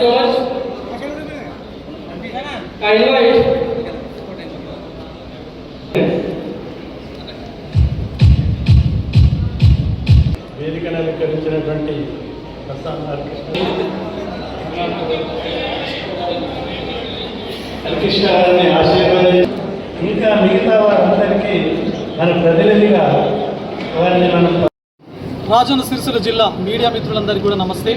So much వేదికను అలంకరించినటువంటి హరికృష్ణ గారిని ఇంకా మిగతా వారందరికీ మన ప్రతినిధిగా వారిని మనం రాజన్న సిరిసిల్ల జిల్లా మీడియా మిత్రులందరికీ కూడా నమస్తే.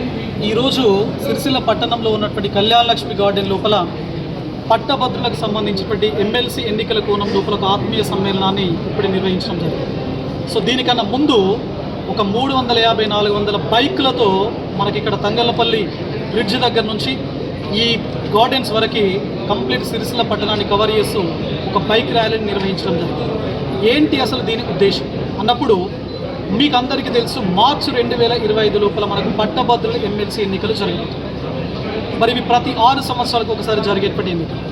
ఈరోజు సిరిసిల్ల పట్టణంలో ఉన్నటువంటి కళ్యాణ లక్ష్మి గార్డెన్ లోపల పట్టభద్రులకు సంబంధించినటువంటి ఎమ్మెల్సీ ఎన్నికల కోణం లోపల ఒక ఆత్మీయ సమ్మేళనాన్ని ఇప్పుడు నిర్వహించడం జరిగింది. సో దీనికన్నా ముందు ఒక మూడు వందల యాభై నాలుగు వందల బైకులతో మనకి ఇక్కడ తంగళ్ళపల్లి బ్రిడ్జ్ దగ్గర నుంచి ఈ గార్డెన్స్ వరకు కంప్లీట్ సిరిసిల్ల పట్టణాన్ని కవర్ చేస్తూ ఒక బైక్ ర్యాలీని నిర్వహించడం జరిగింది. ఏంటి అసలు దీని ఉద్దేశం? అన్నప్పుడు మీకు అందరికీ తెలుసు మార్చి రెండు వేల ఇరవై ఐదు లోపల మనకు పట్టభద్రుల ఎమ్మెల్సీ ఎన్నికలు జరుగుతాయి మరి ఇవి ప్రతి ఆరు సంవత్సరాలకు ఒకసారి జరిగేటువంటి ఎన్నికలు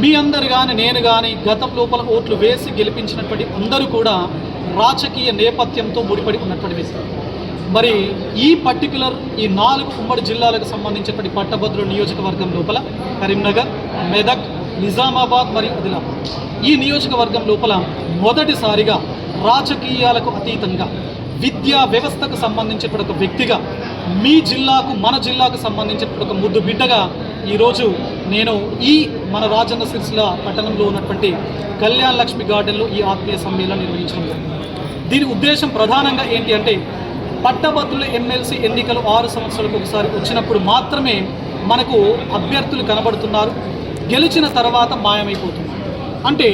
మీ అందరు కానీ నేను కానీ గతం లోపల ఓట్లు వేసి గెలిపించినటువంటి అందరూ కూడా రాజకీయ నేపథ్యంతో ముడిపడి ఉన్నటువంటి విషయం మరి ఈ పర్టికులర్ ఈ నాలుగు ఉమ్మడి జిల్లాలకు సంబంధించినటువంటి పట్టభద్రుల నియోజకవర్గం లోపల కరీంనగర్ మెదక్ నిజామాబాద్ మరియు ఆదిలాబాద్. ఈ నియోజకవర్గం లోపల మొదటిసారిగా రాజకీయాలకు అతీతంగా విద్యా వ్యవస్థకు సంబంధించిన ఒక వ్యక్తిగా మీ జిల్లాకు మన జిల్లాకు సంబంధించిన ఒక ముద్దు బిడ్డగా ఈరోజు నేను ఈ మన రాజన్న సిరిసిల పట్టణంలో ఉన్నటువంటి కళ్యాణ్ లక్ష్మి గార్డెన్లో ఈ ఆత్మీయ సమ్మేళనం నిర్వహించడం జరిగింది. దీని ఉద్దేశం ప్రధానంగా ఏంటి అంటే పట్టభద్రుల ఎమ్మెల్సీ ఎన్నికలు ఆరు సంవత్సరాలకు ఒకసారి వచ్చినప్పుడు మాత్రమే మనకు అభ్యర్థులు కనబడుతున్నారు గెలిచిన తర్వాత మాయమైపోతున్నారు అంటే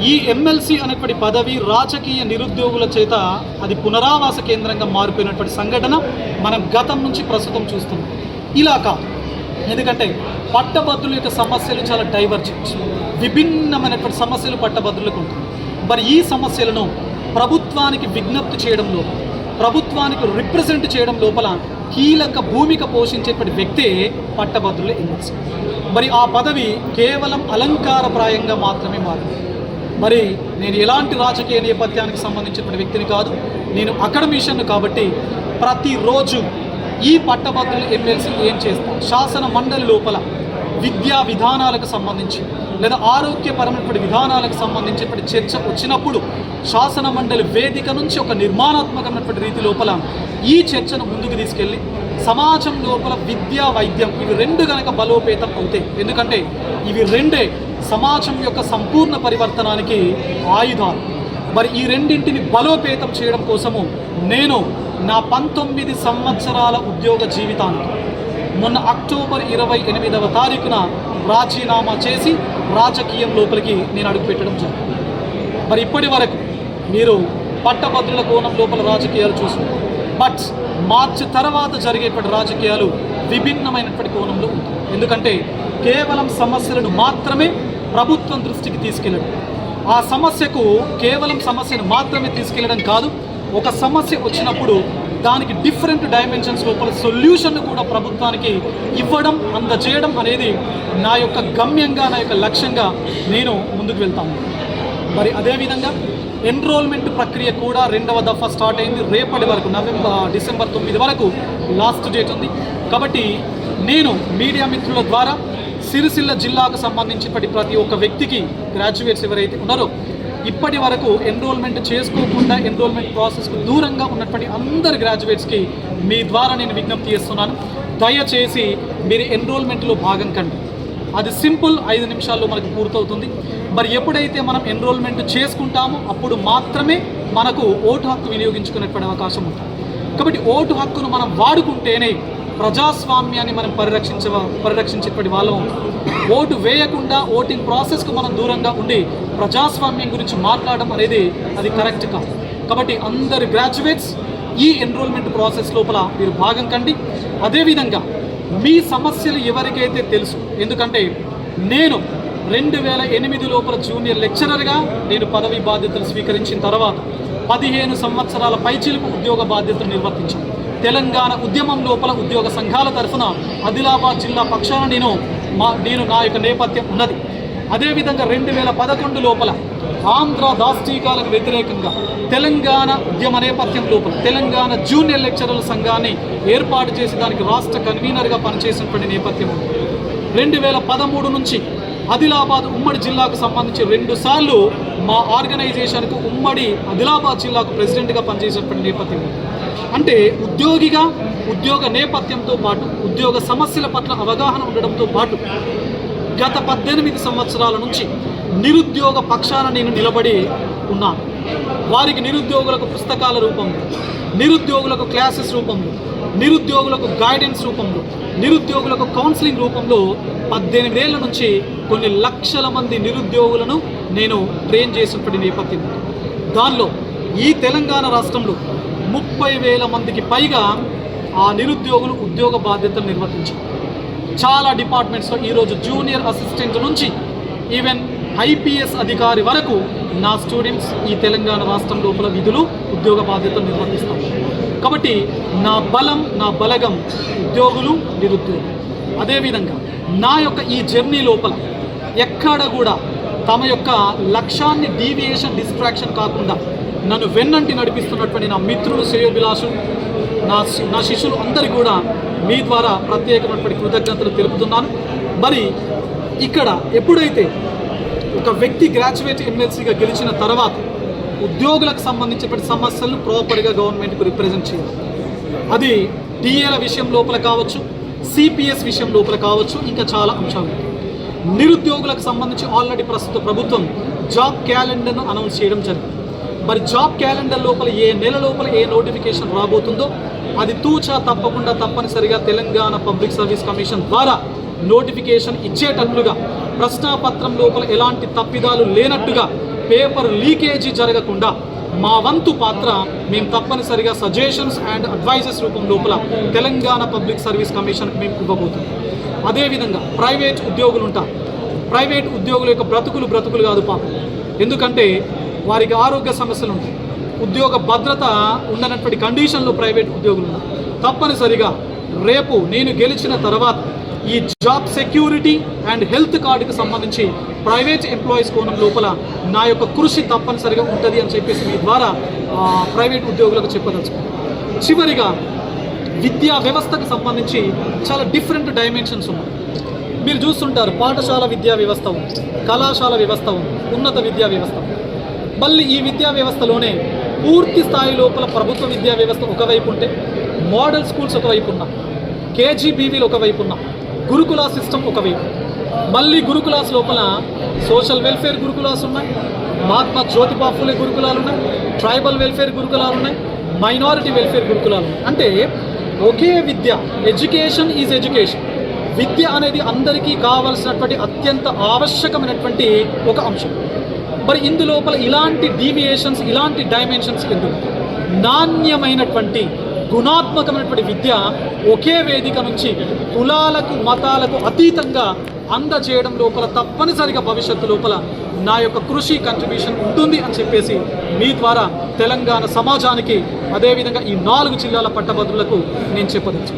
ఈ ఎమ్మెల్సీ అనేటువంటి పదవి రాజకీయ నిరుద్యోగుల చేత అది పునరావాస కేంద్రంగా మారిపోయినటువంటి సంఘటన మనం గతం నుంచి ప్రస్తుతం చూస్తున్నాం. ఇలా కాదు. ఎందుకంటే పట్టభద్రుల యొక్క సమస్యలు చాలా డైవర్జెంట్ విభిన్నమైనటువంటి సమస్యలు పట్టభద్రులకు ఉంటుంది మరి ఈ సమస్యలను ప్రభుత్వానికి విజ్ఞప్తి చేయడంలో ప్రభుత్వానికి రిప్రజెంట్ చేయడం లోపల కీలక భూమిక పోషించేటువంటి వ్యక్తే పట్టభద్రుల ఎమ్మెల్సీ మరి ఆ పదవి కేవలం అలంకారప్రాయంగా మాత్రమే మారింది. మరి నేను ఎలాంటి రాజకీయ నేపథ్యానికి సంబంధించిన వ్యక్తిని కాదు నేను అకాడమిషియన్ కాబట్టి ప్రతిరోజు ఈ పట్టభద్రులు ఎమ్మెల్సీ ఏం చేస్తాం? శాసన మండలి లోపల విద్యా విధానాలకు సంబంధించి లేదా ఆరోగ్యపరమైనటువంటి విధానాలకు సంబంధించినటువంటి చర్చ వచ్చినప్పుడు శాసన మండలి వేదిక నుంచి ఒక నిర్మాణాత్మకమైనటువంటి రీతి లోపల ఈ చర్చను ముందుకు తీసుకెళ్ళి సమాజం లోపల విద్యా వైద్యం ఇవి రెండు కనుక బలోపేతం అవుతాయి. ఎందుకంటే ఇవి రెండే సమాజం యొక్క సంపూర్ణ పరివర్తనానికి ఆయుధాలు. మరి ఈ రెండింటిని బలోపేతం చేయడం కోసము నేను నా పంతొమ్మిది సంవత్సరాల ఉద్యోగ జీవితానికి మొన్న అక్టోబర్ ఇరవై ఎనిమిదవ తారీఖున రాజీనామా చేసి రాజకీయం లోపలికి నేను అడుగుపెట్టడం జరిగింది. మరి ఇప్పటి వరకు మీరు పట్టభద్రుల కోణం లోపల రాజకీయాలు చూసుకుంటారు బట్ మార్చి తర్వాత జరిగేటువంటి రాజకీయాలు విభిన్నమైనటువంటి కోణంలో ఉంటాయి. ఎందుకంటే కేవలం సమస్యలను మాత్రమే ప్రభుత్వం దృష్టికి తీసుకెళ్ళడం. ఆ సమస్యకు కేవలం సమస్యను మాత్రమే తీసుకెళ్ళడం కాదు ఒక సమస్య వచ్చినప్పుడు దానికి డిఫరెంట్ డైమెన్షన్స్ లోపల సొల్యూషన్ కూడా ప్రభుత్వానికి ఇవ్వడం అందజేయడం అనేది నా యొక్క గమ్యంగా నా యొక్క లక్ష్యంగా నేను ముందుకు వెళ్తాను. మరి అదేవిధంగా ఎన్రోల్మెంట్ ప్రక్రియ కూడా రెండవ దఫా స్టార్ట్ అయింది. రేపటి వరకు నవంబర్ డిసెంబర్ తొమ్మిది వరకు లాస్ట్ డేట్ ఉంది. కాబట్టి నేను మీడియా మిత్రుల ద్వారా సిరిసిల్ల జిల్లాకు సంబంధించినటువంటి ప్రతి ఒక్క వ్యక్తికి గ్రాడ్యుయేట్స్ ఎవరైతే ఉన్నారో ఇప్పటి వరకు ఎన్రోల్మెంట్ చేసుకోకుండా ఎన్రోల్మెంట్ ప్రాసెస్కు దూరంగా ఉన్నటువంటి అందరు గ్రాడ్యుయేట్స్కి మీ ద్వారా నేను విజ్ఞప్తి చేస్తున్నాను. దయచేసి మీరు ఎన్రోల్మెంట్లో భాగం కండి. అది సింపుల్ ఐదు నిమిషాల్లో మనకు పూర్తవుతుంది. మరి ఎప్పుడైతే మనం ఎన్రోల్మెంట్ చేసుకుంటామో అప్పుడు మాత్రమే మనకు ఓటు హక్కు వినియోగించుకునేటువంటి అవకాశం ఉంటుంది. కాబట్టి ఓటు హక్కును మనం వాడుకుంటేనే ప్రజాస్వామ్యాన్ని మనం పరిరక్షించ పరిరక్షించేటువంటి వాళ్ళం. ఓటు వేయకుండా ఓటింగ్ ప్రాసెస్కు మనం దూరంగా ఉండి ప్రజాస్వామ్యం గురించి మాట్లాడడం అనేది అది కరెక్ట్ కాదు. కాబట్టి అందరు గ్రాడ్యుయేట్స్ ఈ ఎన్రోల్మెంట్ ప్రాసెస్ లోపల మీరు భాగం కండి. అదేవిధంగా మీ సమస్యలు ఎవరికైతే తెలుసు ఎందుకంటే నేను రెండు వేల ఎనిమిది లోపల జూనియర్ లెక్చరర్గా నేను పదవి బాధ్యతలు స్వీకరించిన తర్వాత పదిహేను సంవత్సరాల పైచిలుపు ఉద్యోగ బాధ్యతలు నిర్వర్తించాను. తెలంగాణ ఉద్యమం లోపల ఉద్యోగ సంఘాల తరఫున ఆదిలాబాద్ జిల్లా పక్షాన నేను మా నేను నా యొక్క నేపథ్యం ఉన్నది. అదేవిధంగా రెండు వేల పదకొండు లోపల ఆంధ్ర దాష్టీకాలకు వ్యతిరేకంగా తెలంగాణ ఉద్యమ నేపథ్యం లోపల తెలంగాణ జూనియర్ లెక్చరర్ల సంఘాన్ని ఏర్పాటు చేసి దానికి రాష్ట్ర కన్వీనర్గా పనిచేసినటువంటి నేపథ్యం రెండు వేల పదమూడు నుంచి ఆదిలాబాద్ ఉమ్మడి జిల్లాకు సంబంధించి రెండుసార్లు మా ఆర్గనైజేషన్కు ఉమ్మడి ఆదిలాబాద్ జిల్లాకు ప్రెసిడెంట్గా పనిచేసినటువంటి నేపథ్యం అంటే ఉద్యోగిగా ఉద్యోగ నేపథ్యంతో పాటు ఉద్యోగ సమస్యల పట్ల అవగాహన ఉండడంతో పాటు గత పద్దెనిమిది సంవత్సరాల నుంచి నిరుద్యోగ పక్షాన నేను నిలబడి ఉన్నాను వారికి నిరుద్యోగులకు పుస్తకాల రూపంలో నిరుద్యోగులకు క్లాసెస్ రూపంలో నిరుద్యోగులకు గైడెన్స్ రూపంలో నిరుద్యోగులకు కౌన్సిలింగ్ రూపంలో పద్దెనిమిదేళ్ళ నుంచి కొన్ని లక్షల మంది నిరుద్యోగులను నేను ట్రైన్ చేసినప్పటి నేపథ్యం. దానిలో ఈ తెలంగాణ రాష్ట్రంలో ముప్పై వేల మందికి పైగా ఆ నిరుద్యోగులు ఉద్యోగ బాధ్యతలు నిర్వర్తించారు. చాలా డిపార్ట్మెంట్స్లో ఈరోజు జూనియర్ అసిస్టెంట్ నుంచి ఈవెన్ ఐపీఎస్ అధికారి వరకు నా స్టూడెంట్స్ ఈ తెలంగాణ రాష్ట్రం లోపల విధులు ఉద్యోగ బాధ్యతలు నిర్వర్తిస్తారు. కాబట్టి నా బలం నా బలగం ఉద్యోగులు నిరుద్యోగులు. అదేవిధంగా నా యొక్క ఈ జర్నీ లోపల ఎక్కడ కూడా తమ యొక్క లక్ష్యాన్ని డీవియేషన్ డిస్ట్రాక్షన్ కాకుండా నన్ను వెన్నంటి నడిపిస్తున్నటువంటి నా మిత్రులు శ్రేయోభిలాషు నా నా శిష్యులు అందరి కూడా మీ ద్వారా ప్రత్యేకమైనటువంటి కృతజ్ఞతలు తెలుపుతున్నాను. మరి ఇక్కడ ఎప్పుడైతే ఒక వ్యక్తి గ్రాడ్యుయేట్ ఎమ్మెల్సీగా గెలిచిన తర్వాత ఉద్యోగులకు సంబంధించినటువంటి సమస్యలను ప్రాపర్గా గవర్నమెంట్కు రిప్రజెంట్ చేయాలి. అది టీఏల విషయం లోపల కావచ్చు సిపిఎస్ విషయం లోపల కావచ్చు ఇంకా చాలా అంశాలు. నిరుద్యోగులకు సంబంధించి ఆల్రెడీ ప్రస్తుత ప్రభుత్వం జాబ్ క్యాలెండర్ను అనౌన్స్ చేయడం జరిగింది. మరి జాబ్ క్యాలెండర్ లోపల ఏ నెల లోపల ఏ నోటిఫికేషన్ రాబోతుందో అది తూచా తప్పకుండా తప్పనిసరిగా తెలంగాణ పబ్లిక్ సర్వీస్ కమిషన్ ద్వారా నోటిఫికేషన్ ఇచ్చేటట్లుగా ప్రశ్నాపత్రం లోపల ఎలాంటి తప్పిదాలు లేనట్టుగా పేపర్ లీకేజీ జరగకుండా మా వంతు పాత్ర మేము తప్పనిసరిగా సజెషన్స్ అండ్ అడ్వైజెస్ రూపం లోపల తెలంగాణ పబ్లిక్ సర్వీస్ కమిషన్కి మేము ఇవ్వబోతున్నాం. అదేవిధంగా ప్రైవేట్ ఉద్యోగులు ఉంటారు. ప్రైవేట్ ఉద్యోగుల యొక్క బ్రతుకులు బ్రతుకులు కాదు పాపం. ఎందుకంటే వారికి ఆరోగ్య సమస్యలు ఉంటాయి. ఉద్యోగ భద్రత ఉండనటువంటి కండిషన్లో ప్రైవేట్ ఉద్యోగులు ఉన్నారు. తప్పనిసరిగా రేపు నేను గెలిచిన తర్వాత ఈ జాబ్ సెక్యూరిటీ అండ్ హెల్త్ కార్డుకు సంబంధించి ప్రైవేట్ ఎంప్లాయీస్ కోణం లోపల నా యొక్క కృషి తప్పనిసరిగా ఉంటుంది అని చెప్పేసి మీ ద్వారా ప్రైవేట్ ఉద్యోగులకు చెప్పదలుచుకున్నాను. చివరిగా విద్యా వ్యవస్థకు సంబంధించి చాలా డిఫరెంట్ డైమెన్షన్స్ ఉన్నాయి. మీరు చూస్తుంటారు పాఠశాల విద్యా వ్యవస్థ ఉంది కళాశాల వ్యవస్థ ఉంది ఉన్నత విద్యా వ్యవస్థ మళ్ళీ ఈ విద్యా వ్యవస్థలోనే పూర్తి స్థాయి లోపల ప్రభుత్వ విద్యా వ్యవస్థ ఒకవైపు ఉంటే మోడల్ స్కూల్స్ ఒకవైపు ఉన్నా కేజీబీవీలు ఒకవైపు ఉన్నా గురుకుల సిస్టమ్ ఒకవైపు మళ్ళీ గురుకులాస్ లోపల సోషల్ వెల్ఫేర్ గురుకులాస్ ఉన్నాయి. మహాత్మా జ్యోతిబా ఫులే గురుకులాలు ఉన్నాయి. ట్రైబల్ వెల్ఫేర్ గురుకులాలు ఉన్నాయి. మైనారిటీ వెల్ఫేర్ గురుకులాలు ఉన్నాయి. అంటే ఒకే విద్య ఎడ్యుకేషన్ ఈజ్ ఎడ్యుకేషన్. విద్య అనేది అందరికీ కావాల్సినటువంటి అత్యంత ఆవశ్యకమైనటువంటి ఒక అంశం. మరి ఇందులోపల ఇలాంటి డీవియేషన్స్ ఇలాంటి డైమెన్షన్స్ ఎందుకు? నాణ్యమైనటువంటి గుణాత్మకమైనటువంటి విద్య ఒకే వేదిక నుంచి కులాలకు మతాలకు అతీతంగా అందజేయడం లోపల తప్పనిసరిగా భవిష్యత్తు లోపల నా యొక్క కృషి కంట్రిబ్యూషన్ ఉంటుంది అని చెప్పేసి మీ ద్వారా తెలంగాణ సమాజానికి అదేవిధంగా ఈ నాలుగు జిల్లాల పట్టభద్రులకు నేను చెప్పదచ్చు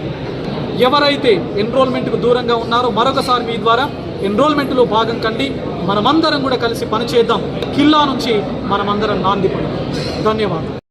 ఎవరైతే ఎన్రోల్మెంట్కు దూరంగా ఉన్నారో మరొకసారి మీ ద్వారా ఎన్రోల్మెంట్లో భాగం కండి. మనమందరం కూడా కలిసి పనిచేద్దాం. కిల్లా నుంచి మనమందరం నాంది పడదాం. ధన్యవాదాలు.